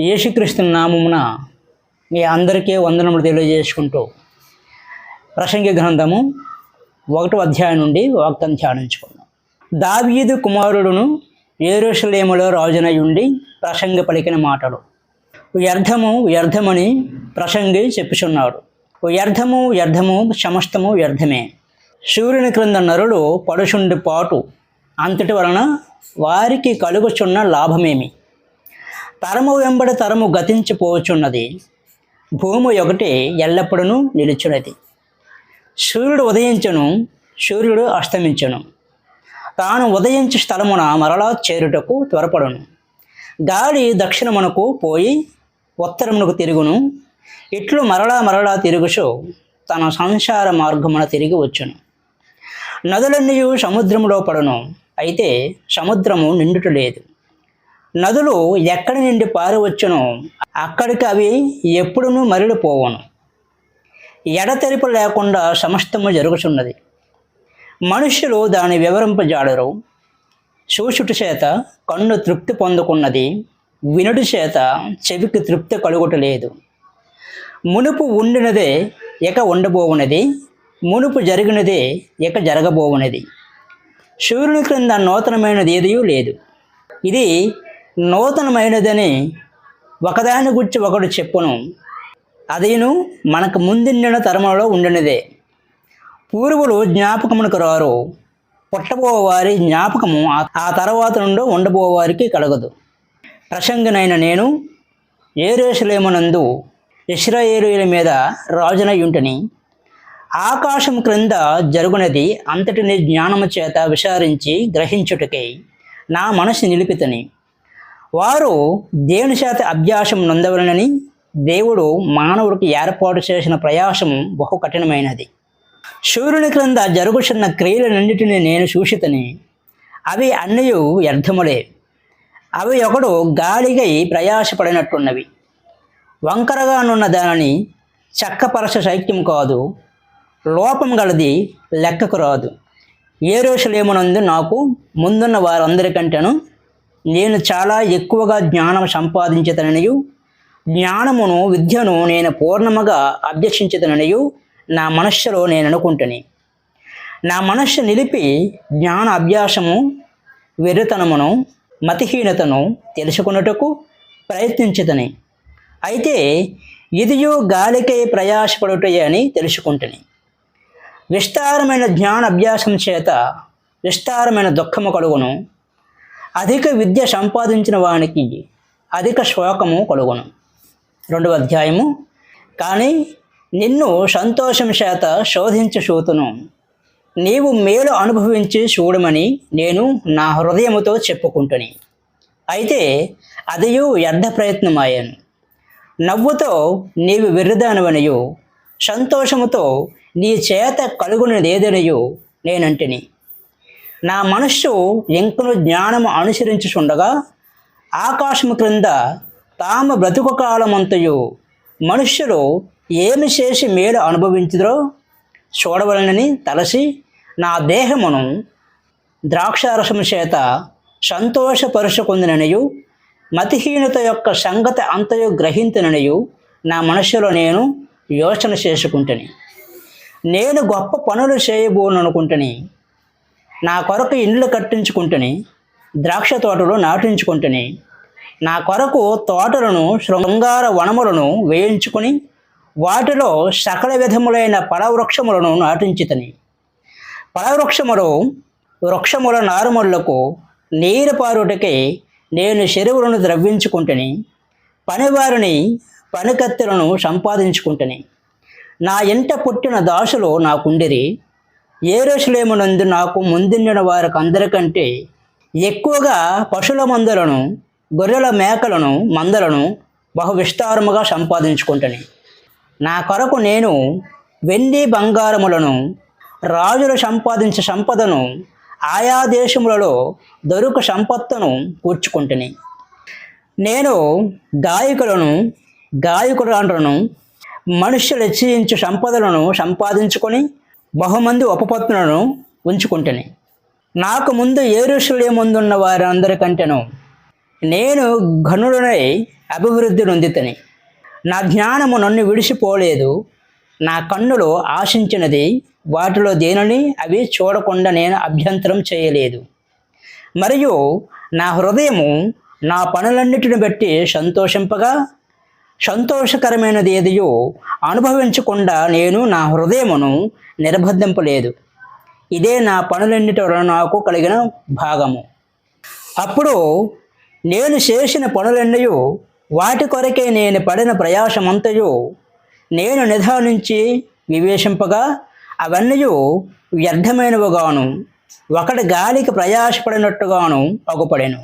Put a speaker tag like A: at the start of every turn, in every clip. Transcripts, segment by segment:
A: యేసుక్రీస్తు నామమున మీ అందరికీ వందనములు తెలియజేసుకుంటూ ప్రసంగి గ్రంథము ఒకటో అధ్యాయం నుండి వాక్తం ధ్యానించుకున్నాం దావీదు కుమారుడును ఏరుషలేములో రాజునై ఉండి ప్రసంగ పలికిన మాటలు. వ్యర్థము వ్యర్థమని ప్రసంగి చెప్పుచున్నాడు. వ్యర్థము వ్యర్థము సమస్తము వ్యర్థమే. సూర్యుని క్రింద నరుడు పడుచుండి పాటు అంతటి వలన వారికి కలుగుచున్న లాభమేమి? తరము వెంబడి తరము గతించిపోవచ్చున్నది భూమి ఒకటి ఎల్లప్పుడూ నిలుచున్నది. సూర్యుడు ఉదయించను సూర్యుడు అస్తమించను. తాను ఉదయించు స్థలమున మరలా చేరుటకు త్వరపడును. గాలి దక్షిణమునకు పోయి ఉత్తరమునకు తిరుగును. ఇట్లు మరలా మరలా తిరుగుచు తన సంసార మార్గమున తిరిగి వచ్చును. నదులన్నీ సముద్రములో పడును. అయితే సముద్రము నిండుట లేదు నదులు ఎక్కడి నుండి పారవచ్చునో? అక్కడికి అవి ఎప్పుడునూ మరలిపోవను. ఎడతెరిపు లేకుండా సమస్తము జరుగుచున్నది. మనుష్యులు దాని వివరింపజాడరు. చూచుట చేత కన్ను తృప్తి పొందుకున్నది వినుడి చేత చెవికి తృప్తి కలుగుటలేదు. మునుపు ఉండినదే ఇక ఉండబోవునది మునుపు జరిగినదే ఇక జరగబోవునది. సూర్యుని క్రింద నూతనమైనది ఏదీ లేదు. ఇది నూతనమైనదని ఒకదాని గురించి ఒకడు చెప్పును. అదేను మనకు ముందున్న తరములలో ఉండినదే. పూర్వులు జ్ఞాపకమునకు రారు. పుట్టబోవారి జ్ఞాపకము ఆ- తర్వాత నుండి ఉండబోవారికి కలగదు. ప్రసంగనైన నేను ఏరేసులేమనందు ఇస్రాయేలీల మీద రాజునై ఉంటని ఆకాశం క్రింద జరుగునది అంతటిని జ్ఞానము చేత విచారించి గ్రహించుటకై నా మనసు నిలిపితని. వారు దేవుని చేత అభ్యాసం నొందవలనని దేవుడు మానవుడికి ఏర్పాటు చేసిన ప్రయాసం బహు కఠినమైనది. సూర్యుని క్రింద జరుగుచున్న క్రియలన్నిటిని నేను చూసితని అవి అన్నీ వ్యర్థములే. అవి ఒకడు గాలిగై ప్రయాసపడినట్టున్నవి. వంకరగానున్న దానిని చక్కపరచ శైత్యం కాదు లోపం గలది లెక్కకు రాదు. ఏ రోజులేమునందు నాకు ముందున్న వారందరికంటేను నేను చాలా ఎక్కువగా జ్ఞానం సంపాదించదననియు జ్ఞానమును విద్యను నేను పూర్ణముగా అభ్యసించదననియు నా మనస్సులో నేను అనుకుంటుని. నా మనస్సు నిలిపి జ్ఞాన అభ్యాసము వెర్రితనమును మతిహీనతను తెలుసుకున్నటకు ప్రయత్నించదని అయితే ఇదియు గాలికై ప్రయాసపడుటయే అని తెలుసుకుంటుని. విస్తారమైన జ్ఞాన అభ్యాసం చేత విస్తారమైన దుఃఖము కలుగును. అధిక విద్య సంపాదించిన వానికి అధిక శోకము కలుగును. రెండవ అధ్యాయము కానీ నిన్ను సంతోషం చేత శోధించు చూతును నీవు మేలు అనుభవించి చూడమని నేను నా హృదయముతో చెప్పుకుంటుని. అయితే అదియు వ్యర్థ ప్రయత్నమాయాను. నవ్వుతో నీవు వెర్రిదానవనియు. సంతోషముతో నీ చేత కలుగునదేదనియు నేనంటిని. నా మనస్సు ఇంకను జ్ఞానము అనుసరించుచుండగా ఆకాశము క్రింద తాము బ్రతుకు కాలమంతయు మనుష్యులు ఏమి చేసి మేలు అనుభవించుదరో చూడవలనని తలసి నా దేహమును ద్రాక్షారసము చేత సంతోషపరుచుకుందిననియు మతిహీనత యొక్క సంగతి అంతయు గ్రహించననియు నా మనస్సులో నేను యోచన చేసుకుంటని. నేను గొప్ప పనులు చేయబోననుకుంటని. నా కొరకు ఇండ్లు కట్టించుకుంటుని ద్రాక్ష తోటలు నాటించుకుంటుని నా కొరకు తోటలను శృంగార వనములను వేయించుకుని వాటిలో సకల విధములైన పడవృక్షములను నాటించితని. పడవృక్షములు వృక్షముల నారుమల్లకు నీరు పారుటకై నేను చెరువులను ద్రవ్వించుకుంటుని పనివారిని పనికత్తెలను సంపాదించుకుంటుని. నా ఇంట పుట్టిన దాసులు నాకుండిరి. ఏరోషులేమునందు నాకు ముందుండిన వారికి అందరికంటే ఎక్కువగా పశుల మందలను గొర్రెల మేకలను మందలను బహు విస్తారముగా సంపాదించుకుంటుని. నా కొరకు నేను వెండి బంగారములను రాజులు సంపాదించే సంపదను ఆయా దేశములలో దొరుకు సంపత్తును కూర్చుకుంటుని. నేను గాయకులను గాయకులను మనుష్యులు హెచ్చరించు సంపదలను సంపాదించుకొని బహుమంది ఉపపత్తులను ఉంచుకుంటుని. నాకు ముందు ఏరుషులే ముందున్న వారందరికంటేను నేను ఘనుడనై అభివృద్ధి నొందితని. నా జ్ఞానము నన్ను విడిచిపోలేదు. నా కన్నులు ఆశించినది వాటిలో దేనిని అవి చూడకుండా నేను అభ్యంతరం చేయలేదు. మరియు నా హృదయము నా పనులన్నిటిని బట్టి సంతోషింపగా సంతోషకరమైనది ఏదియో అనుభవించకుండా నేను నా హృదయమును నిర్బంధింపలేదు ఇదే నా పనులన్నిటి వలన నాకు కలిగిన భాగము. అప్పుడు నేను చేసిన పనులన్నీ వాటి కొరకే నేను పడిన ప్రయాసమంతయు నేను నిధానించి వివేశింపగా అవన్నీ వ్యర్థమైనవిగాను ఒకటి గాలికి ప్రయాసపడినట్టుగాను అగుపడాను.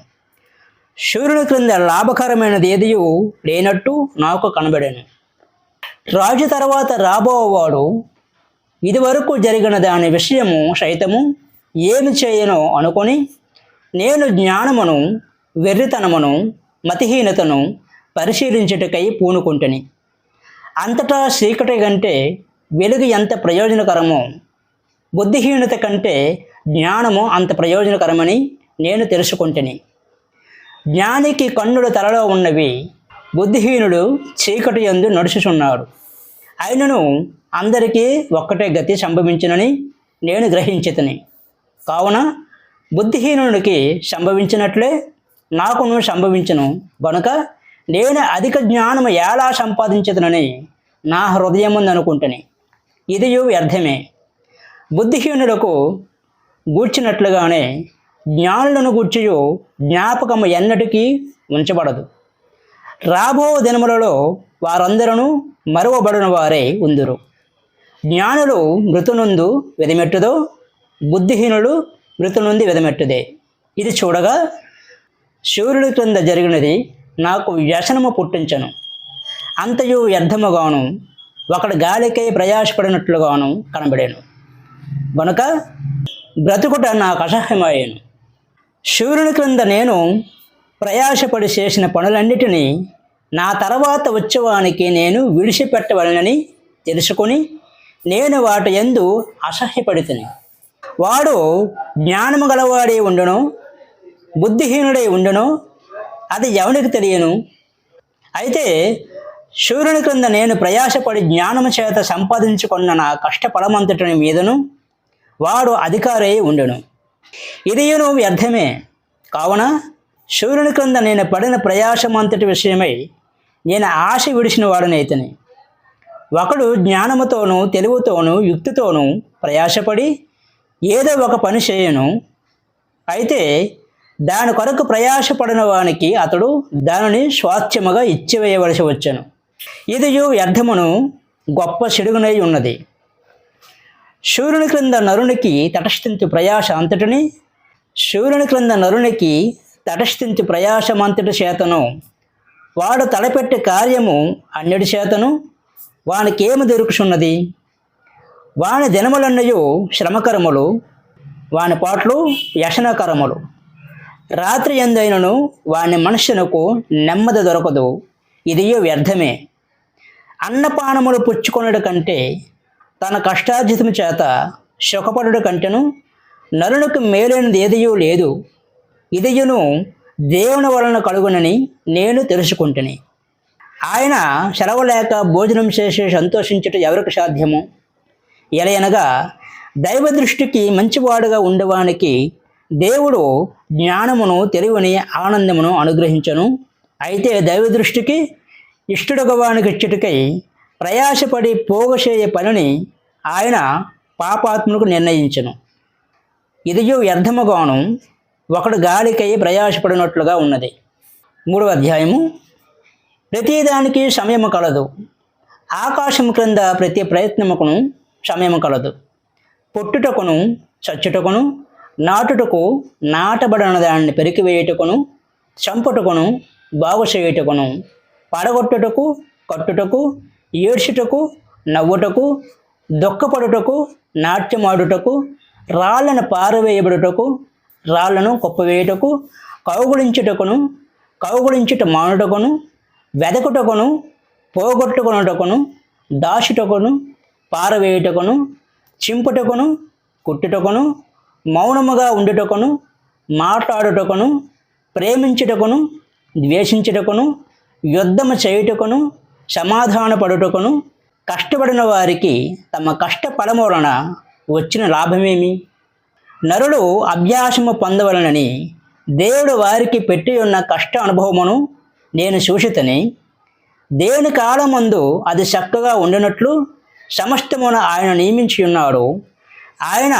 A: సూర్యుని క్రింద లాభకరమైనది ఏదియో లేనట్టు నాకు కనబడాను. రాజు తర్వాత రాబోవాడు ఇదివరకు జరిగిన దాని విషయము సైతము ఏమి చేయనో అనుకొని నేను జ్ఞానమును వెర్రితనమును మతిహీనతను పరిశీలించుటకై పూనుకుంటుని. అంతటా చీకటి కంటే వెలుగు ఎంత ప్రయోజనకరమో బుద్ధిహీనత కంటే జ్ఞానము అంత ప్రయోజనకరమని నేను తెలుసుకుంటుని. జ్ఞానికి కన్నుడు తలలో ఉన్నవి బుద్ధిహీనుడు చీకటి యందు నడుచుచున్నాడు. అయినను అందరికీ ఒక్కటే గతి సంభవించునని నేను గ్రహించితని. కావున బుద్ధిహీనుడికి సంభవించినట్లే నాకును సంభవించను. గనుక నేను అధిక జ్ఞానము ఎలా సంపాదించదనని నా హృదయముందనుకుంటుని. ఇది వ్యర్థమే. బుద్ధిహీనులకు గూర్చినట్లుగానే జ్ఞానులను గుర్చియు జ్ఞాపకము ఎన్నటికీ ఉంచబడదు. రాబో దినములలో వారందరూ మరువబడిన వారే ఉందురు. జ్ఞానులు మృతునుందు వెదమెట్టుదో బుద్ధిహీనులు మృతునుంది వెదమెట్టుదే. ఇది చూడగా సూర్యుడి క్రింద జరిగినది నాకు వ్యసనము పుట్టించను. అంతయు వ్యర్థముగాను ఒకడు గాలికై ప్రయాసపడినట్లుగాను కనబడాను. గనుక బ్రతుకుట నాకు అసహ్యమయ్యాను. సూర్యుని క్రింద నేను ప్రయాసపడి చేసిన పనులన్నిటినీ నా తర్వాత వచ్చేవానికి నేను విడిచిపెట్టవలనని తెలుసుకొని నేను వాటి ఎందు అసహ్యపడితిని. వాడు జ్ఞానము గలవాడే ఉండును బుద్ధిహీనుడై ఉండును అది ఎవనికి తెలియను? అయితే సూర్యుని క్రింద నేను ప్రయాసపడి జ్ఞానము చేత సంపాదించుకున్న నా కష్టఫలమంతటిని మీదను వాడు అధికారై ఉండును. ఇదియును వ్యర్థమే. కావున సూర్యుని క్రింద నేను పడిన ప్రయాసమంతటి విషయమై నేను ఆశ విడిచిన వాడనైతని ఒకడు జ్ఞానముతోనూ తెలివితోనూ యుక్తితోనూ ప్రయాసపడి ఏదో ఒక పని చేయను. అయితే దాని కొరకు ప్రయాసపడిన వానికి అతడు దానిని స్వాస్థ్యముగా ఇచ్చివేయవలసి వచ్చను. ఇది వ్యర్థమును గొప్ప చెడుగునై ఉన్నది. సూర్యుని క్రింద నరునికి తటస్థించు ప్రయాస అంతటిని సూర్యుని క్రింద నరునికి తటస్థించు ప్రయాసమంతటి చేతను. వాడు తలపెట్టే కార్యము అన్నిటి చేతను. వానికేమి దొరుకుచున్నది? వాని దినములన్నయు శ్రమకరములు వాని పాటలు వ్యసనకరములు. రాత్రి ఎందైనను వాని మనుష్యునకు నెమ్మది దొరకదు. ఇదియో వ్యర్థమే. అన్నపానములు పుచ్చుకొనుడు కంటే తన కష్టార్జితము చేత సుఖపడుడు కంటెను నరునికి మేలైనది ఏదయూ లేదు. ఇదయును దేవుని వలన కలుగునని నేను తెలుసుకుంటుని. ఆయన సెలవు లేక భోజనం చేసి సంతోషించుట ఎవరికి సాధ్యము? ఎలయనగా దైవ దృష్టికి మంచివాడుగా ఉండేవానికి దేవుడు జ్ఞానమును తెలివిని ఆనందమును అనుగ్రహించను. అయితే దైవ దృష్టికి ఇష్టడుగవానికి ఇచ్చటికై ప్రయాసపడి పోగచేయ పనిని ఆయన పాపాత్ములకు నిర్ణయించను. ఇదియు వ్యర్థముగాను ఒకడు గాలికై ప్రయాసపడినట్లుగా ఉన్నది. మూడవ అధ్యాయము. ప్రతిదానికి సమయము కలదు. ఆకాశం క్రింద ప్రతి ప్రయత్నముకును సమయము కలదు. పుట్టుటకును చచ్చుటకును నాటుటకు నాటబడిన దాన్ని పెరికివేయుటకును చంపుటకును బాగు చేయుటకును పడగొట్టుటకు కట్టుటకు ఏడ్చుటకు నవ్వుటకు దుఃఖపడుటకు నాట్యమాడుటకు రాళ్ళను పారవేయబడుటకు రాళ్ళను కుప్పవేయుటకు కౌగులించుటకును కౌగులించుట మానుటకును వెదకుటకును పోగొట్టుకునుటకును దాచుటకును పారవేయుటకును చింపుటకును కుట్టుటకును మౌనముగా ఉండుటకును మాట్లాడుటకును ప్రేమించుటకును ద్వేషించుటకును యుద్ధము చేయుటకును సమాధానపడుటకును కష్టపడిన వారికి తమ కష్ట వలన వచ్చిన లాభమేమి? నరుడు అభ్యాసము పొందవలనని దేవుడు వారికి పెట్టి ఉన్న కష్ట అనుభవమును నేను సూచితని దేవుని కాలమందు అది చక్కగా ఉండినట్లు సమస్తమున ఆయన నియమించి ఉన్నాడు. ఆయన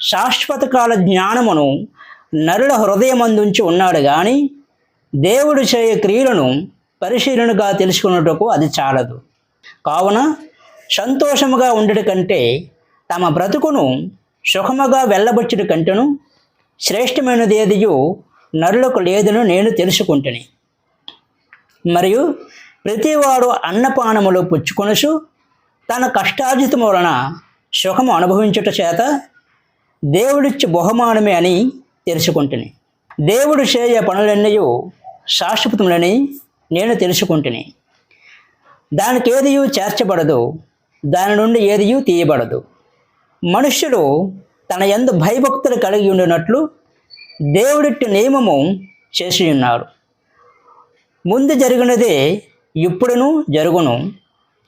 A: శాశ్వత కాల జ్ఞానమును నరుల హృదయమందుంచి ఉన్నాడు కానీ దేవుడు చేయ క్రియలను పరిశీలనగా తెలుసుకున్నటకు అది చాలదు. కావున సంతోషముగా ఉండట కంటే తమ బ్రతుకును సుఖముగా వెళ్ళబుచ్చుట కంటేను శ్రేష్టమైనది ఏదియో నరులకు లేదని నేను తెలుసుకుంటుని. మరియు ప్రతివాడు అన్నపానములు పుచ్చుకొనుచు తన కష్టార్జితం వలన సుఖము అనుభవించుట చేత దేవుడిచ్చి బహుమానమే అని తెలుసుకుంటుని. దేవుడు చేయ పనులన్నయూ శాశ్వతములని నేను తెలుసుకుంటుని. దానికి ఏదియూ చేర్చబడదు దాని నుండి ఏదియూ తీయబడదు. మనుష్యుడు తన ఎందు భయభక్తులు కలిగి ఉండినట్లు దేవుడిట్టు నియమము చేసి ఉన్నారు. ముందు జరిగినదే ఇప్పుడును జరుగును.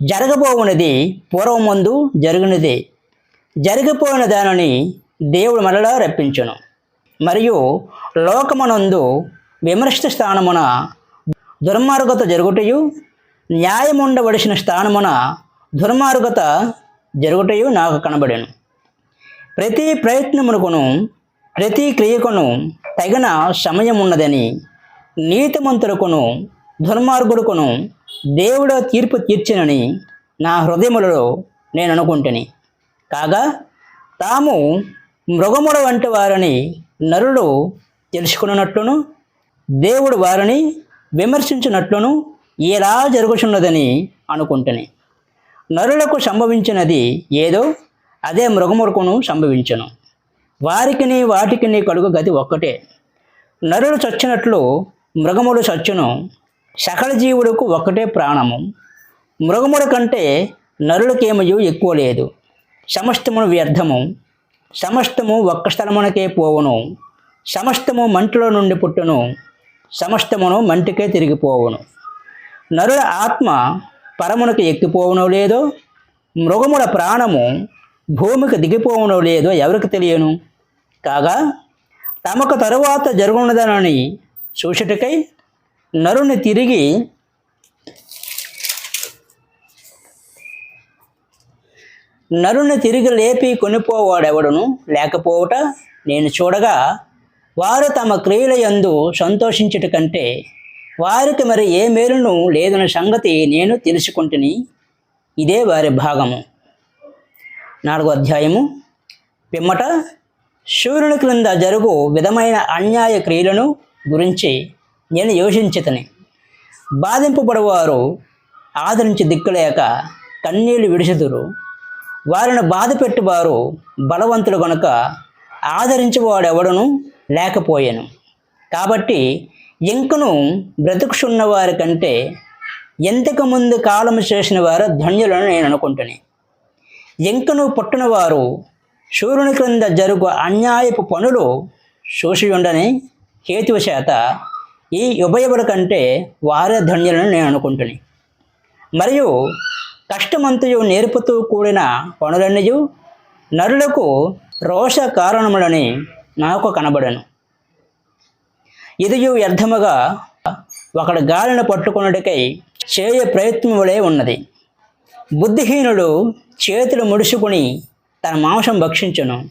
A: జరగబోవునది పూర్వమందు జరిగినదే. జరిగిపోయిన దానిని దేవుడు మరలా రప్పించును. మరియు లోకమనందు విమర్శ స్థానమున దుర్మార్గత జరుగుటయు న్యాయముండవలసిన స్థానమున దుర్మార్గత జరుగుటయు నాకు కనబడెను. ప్రతి ప్రయత్నమునకును ప్రతి క్రియకును తగిన సమయం ఉన్నదని నీతిమంతులకును దుర్మార్గుడుకును దేవుడు తీర్పు తీర్చినని నా హృదయములలో నేను అనుకుంటుని. కాగా తాము మృగముల వంటి వారిని నరుడు తెలుసుకున్నట్లును దేవుడు వారిని విమర్శించినట్లును ఎలా జరుగుచున్నదని అనుకుంటుని. నరులకు సంభవించినది ఏదో అదే మృగమురుకును సంభవించను. వారికిని వాటికిని కలుగు గది ఒక్కటే. నరులు చచ్చినట్లు మృగములు చచ్చును. సకల జీవులకు ఒక్కటే ప్రాణము. మృగముల కంటే నరులకేమయు ఎక్కువ లేదు. సమస్తమును వ్యర్థము. సమస్తము ఒక్క స్థలమునకే పోవును. సమస్తము మంటలో నుండి పుట్టును. సమస్తమును మంటికే తిరిగిపోవును. నరుల ఆత్మ పరమునకు ఎక్కిపోవనో లేదో మృగముల ప్రాణము భూమికి దిగిపోవనో లేదో ఎవరికి తెలియను? కాగా తమకు తరువాత జరుగునదనని చూసుటకై నరుని తిరిగి నరుని తిరిగి లేపి కొనిపోవాడెవడును? లేకపోవట నేను చూడగా వారు తమ క్రియల యందు కంటే వారికి మరి ఏ మేలును లేదన్న సంగతి నేను తెలుసుకుంటుని. ఇదే వారి భాగము. నాలుగో అధ్యాయము. పిమ్మట సూర్యుని క్రింద జరుగు విధమైన అన్యాయ క్రియలను గురించి నేను యోచించితని. బాధింపబడవారు ఆదరించి దిక్కులేక కన్నీళ్ళు విడిచిదురు. వారిని బాధ పెట్టువారు బలవంతులు గనుక ఆదరించేవాడెవడను? లేకపోయాను. కాబట్టి ఇంకను బ్రతుకుచున్న వారి కంటే ఎంతకు ముందు కాలము చేసిన వారు ధన్యులను నేను అనుకుంటుని. ఇంకను పుట్టిన వారు సూర్యుని క్రింద జరుగు అన్యాయపు పనులు చూసియుండని హేతువు చేత ఈ ఉభయముల కంటే వారే ధన్యులను నేను అనుకుంటుని. మరియు కష్టమంతయు నేర్పుతూ కూడిన పనులన్నయు నరులకు రోష కారణములని నాకు కనబడను. ఇదియు వ్యర్థముగా ఒకడు గాలిని పట్టుకున్నటికై చేయ ప్రయత్నములే ఉన్నది. బుద్ధిహీనుడు చేతులు ముడుచుకుని తన మాంసం భక్షించును.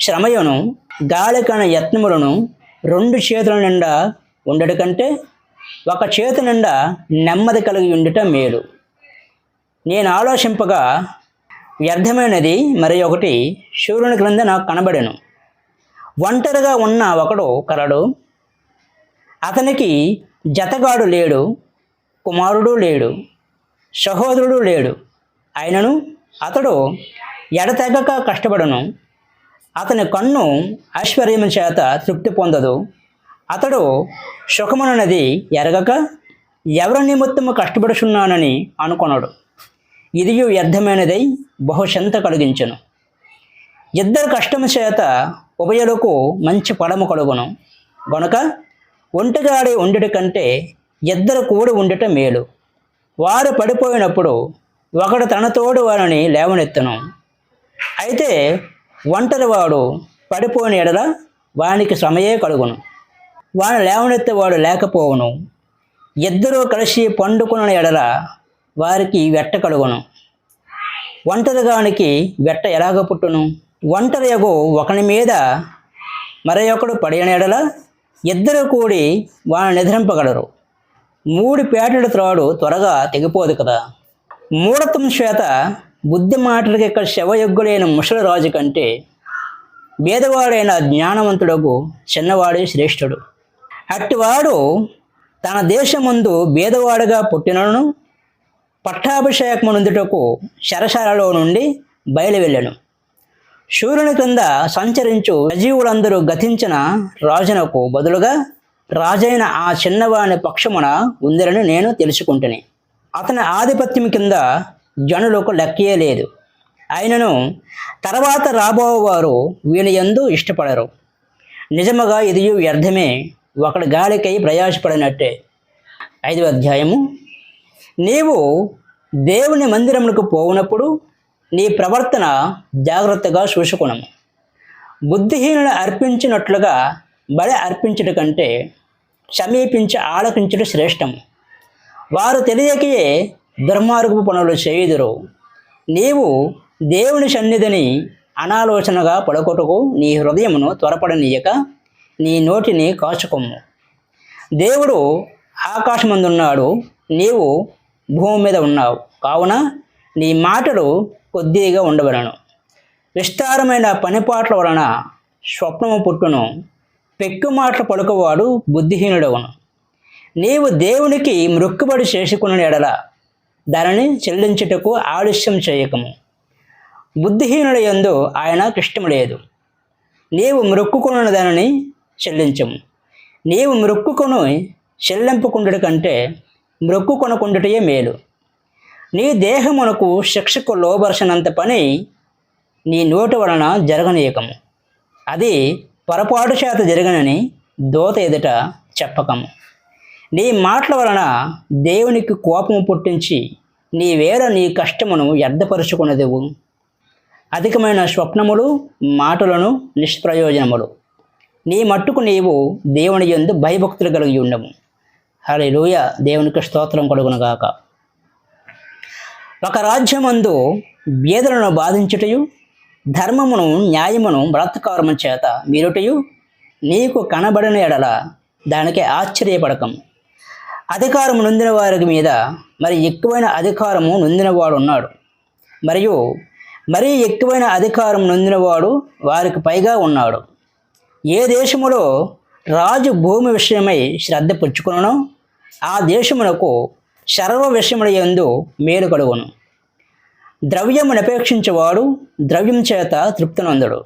A: శ్రమయును గాలికన యత్నములను రెండు చేతుల నిండా ఉండట కంటే ఒక చేతి నిండా నెమ్మది కలిగి ఉండుట మేలు. నేను ఆలోచింపగా వ్యర్థమైనది మరి ఒకటి సూర్యుని క్రింద నాకు కనబడెను. ఒంటరిగా ఉన్న ఒకడు కలడు. అతనికి జతగాడు లేడు కుమారుడు లేడు సహోదరుడు లేడు. అయినను అతడు ఎడతెగక కష్టపడను. అతని కన్ను ఐశ్వర్యము చేత తృప్తి పొందదు. అతడు సుఖమునది ఎరగక ఎవరి నిమిత్తము కష్టపడుచున్నానని అనుకొనడు. ఇది వ్యర్థమైనదై బహుశంత కలిగించను. ఇద్దరు కష్టము చేత ఉభయులకు మంచి పడము కలుగును. గనుక ఒంటిగాడి ఉండుట కంటే ఇద్దరు కూడి ఉండటం మేలు. వారు పడిపోయినప్పుడు ఒకడు తన తోడు వారిని లేవనెత్తను. అయితే ఒంటరి వాడు పడిపోయిన ఎడల వానికి సమయే కలుగును. వాని లేవనెత్తేవాడు లేకపోవును. ఇద్దరూ కలిసి పండుకున్న ఎడల వారికి వెట్ట కలుగును. ఒంటరిగానికి వెట్ట ఎలాగ పుట్టును? ఒంటరియగు ఒకని మీద మరి ఒకడు పడిన ఎడల ఇద్దరు కూడి వాళ్ళని నిద్రింపగలరు. మూడు పేటల త్రాడు త్వరగా తెగిపోదు కదా. మూఢత్వం చేత బుద్ధి మాటలకి ఇక్కడ శవయొగ్గులైన ముసలి రాజు కంటే భేదవాడైన జ్ఞానవంతుడకు చిన్నవాడే శ్రేష్ఠుడు. అట్టివాడు తన దేశమందు భేదవాడుగా పుట్టినను పట్టాభిషేకమునందుటకు శరశాలలో నుండి బయలు వెళ్ళాను సూర్యుని క్రింద సంచరించు సజీవులందరూ గతించిన రాజునకు బదులుగా రాజైన ఆ చిన్నవాని పక్షమున ఉందిరని నేను తెలుసుకుంటుని. అతని ఆధిపత్యం కింద జనులకు లెక్కే లేదు. ఆయనను తర్వాత రాబోవారు వీని ఎందు ఇష్టపడరు. నిజముగా ఇది వ్యర్థమే. ఒకడి గాలికై ప్రయాసపడినట్టే. ఐదవ అధ్యాయము. నీవు దేవుని మందిరమునకు పోవునప్పుడు నీ ప్రవర్తన జాగ్రత్తగా చూసుకునము. బుద్ధిహీనులు అర్పించినట్లుగా బలి అర్పించుట కంటే సమీపించి ఆలకించడం శ్రేష్టము. వారు తెలియకయే దుర్మార్గపు పనులు చేయుదురు. నీవు దేవుని సన్నిధిని అనాలోచనగా పడకొట్టుకు నీ హృదయమును త్వరపడనీయక నీ నోటిని కాచుకొమ్ము. దేవుడు ఆకాశమందున్నాడు నీవు భూమి మీద ఉన్నావు. కావున నీ మాటలు కొద్దిగా ఉండవలను విస్తారమైన పనిపాట్ల వలన స్వప్నము పుట్టును. పెక్కు మాటలు పలుకువాడు బుద్ధిహీనుడవును నీవు దేవునికి మృక్కుబడి చేసుకున్న ఎడల దానిని చెల్లించుటకు ఆలస్యం చేయకము. బుద్ధిహీనుల యందు ఆయన ఇష్టం లేదు నీవు మృక్కుకొన్న దానిని చెల్లించము. నీవు మృక్కుకొని చెల్లింపుకుండుట కంటే మృక్కుకొనకుండుటయే మేలు. నీ దేహమునకు శిక్షకు లోబరచినంత పని నీ నోటి వలన జరగనీయకము. అది పొరపాటు చేత జరగనని దోత ఎదుట చెప్పకము. నీ మాటల వలన దేవునికి కోపము పుట్టించి నీ వేర నీ కష్టమును వ్యర్థపరుచుకున్నదివు. అధికమైన స్వప్నములు మాటలను నిష్ప్రయోజనములు. నీ మట్టుకు నీవు దేవుని యందు భయభక్తులు కలిగి ఉండము. హరి లూయ దేవునికి స్తోత్రం కలుగునుగాక. ఒక రాజ్యమందు బీదలను బాధించుటయు ధర్మమును న్యాయమును బలాత్కారము చేత మీరుటయు నీకు కనబడిన ఎడల దానికి ఆశ్చర్యపడకం. అధికారం నొందిన వారి మీద మరి ఎక్కువైన అధికారము నొందినవాడు ఉన్నాడు. మరియు మరీ ఎక్కువైన అధికారం నొందినవాడు వారికి పైగా ఉన్నాడు. ఏ దేశములో రాజు భూమి విషయమై శ్రద్ధ పుచ్చుకునో ఆ దేశమునకు సర్వ విషయముల యందు మేలు కలుగును ద్రవ్యము నపేక్షించేవాడు ద్రవ్యం చేత తృప్తినందుడు.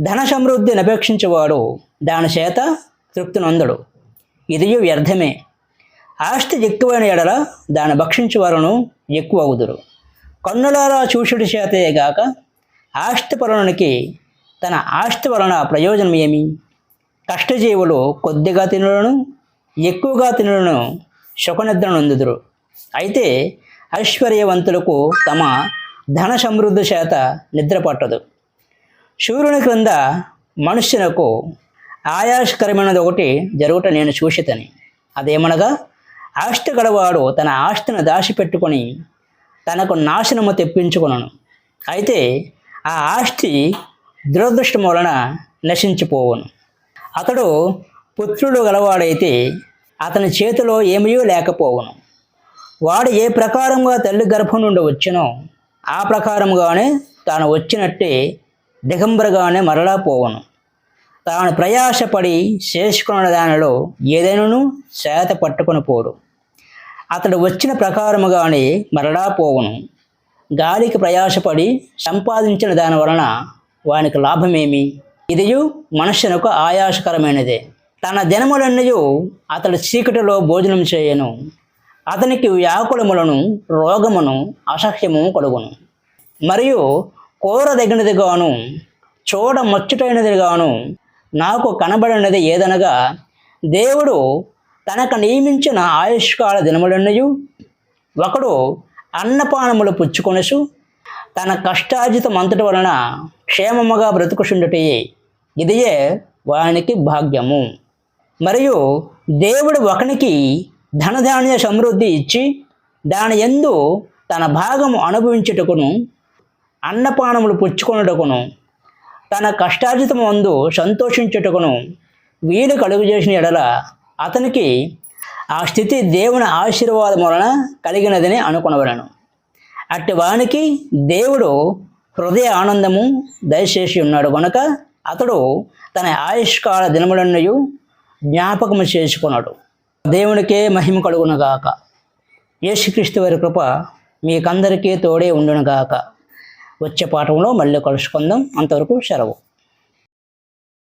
A: ధన సమృద్ధి నపేక్షించేవాడు దాని చేత తృప్తినందుడు. ఇది వ్యర్థమే. ఆస్తి ఎక్కువైన ఎడల దాన్ని భక్షించేవారును ఎక్కువ అవుదురు కన్నులారా చూచుడి చేతే గాక ఆస్తి పరుణునికి తన ఆస్తి వలన ప్రయోజనం ఏమి కష్టజీవులు కొద్దిగా తినలను ఎక్కువగా తినలను సుఖనిద్ర నొందుదురు. అయితే ఐశ్వర్యవంతులకు తమ ధన సమృద్ధి చేత నిద్ర పట్టదు. సూర్యుని క్రింద మనుష్యులకు ఆయాసకరమైనది ఒకటి జరుగుట నేను చూసితని. అదేమనగా ఆస్తి గలవాడు తన ఆస్తిని దాచిపెట్టుకొని తనకు నాశనము తెప్పించుకొనను. అయితే ఆ ఆస్తి దురదృష్టం వలన నశించిపోవును. అతడు పుత్రుడు గలవాడైతే అతని చేతిలో ఏమీ లేకపోవును. వాడు ఏ ప్రకారంగా తల్లి గర్భం నుండి వచ్చినో ఆ ప్రకారముగానే తాను వచ్చినట్టే దిగంబరగానే మరలా పోవును. తాను ప్రయాసపడి చేసుకున్న దానిలో ఏదైనాను చేత పట్టుకొని పోడు. అతడు వచ్చిన ప్రకారముగానే మరలా పోవును. గాలికి ప్రయాసపడి సంపాదించిన దాని వలన వానికి లాభమేమి? ఇదియు మనుష్యునకు ఆయాసకరమైనదే. తన దినములన్నయు అతడు చీకటిలో భోజనం చేయను. అతనికి వ్యాకులములను రోగమును అసహ్యము కలుగును. మరియు కోరదగినదిగాను చూడ ముచ్చటైనదిగాను నాకు కనబడినది ఏదనగా దేవుడు తనకు నియమించిన ఆయుష్కాల దినములన్నయు ఒకడు అన్నపానములు పుచ్చుకొనసు తన కష్టార్జితం అంతటి వలన క్షేమముగా బ్రతుకుచుండుటయే. ఇదియే వానికి భాగ్యము. మరియు దేవుడు ఒకనికి ధనధాన్య సమృద్ధి ఇచ్చి దాని ఎందు తన భాగము అనుభవించుటకును అన్నపానములు పుచ్చుకొనుటకును తన కష్టార్జితము అందు సంతోషించుటకును వీలు కలుగు చేసిన ఎడల అతనికి ఆ స్థితి దేవుని ఆశీర్వాదం వలన కలిగినదని అనుకొనవలను. అట్టి వానికి దేవుడు హృదయ ఆనందము దయచేసి ఉన్నాడు కనుక అతడు తన ఆయుష్కాల దినములన్నయు జ్ఞాపకము చేసుకున్నాడు దేవునికే మహిమ కలుగునుగాక యేసుక్రీస్తు వారి కృప మీకందరికీ తోడే ఉండునుగాక వచ్చే పాఠంలో మళ్ళీ కలుసుకుందాం. అంతవరకు సెలవు.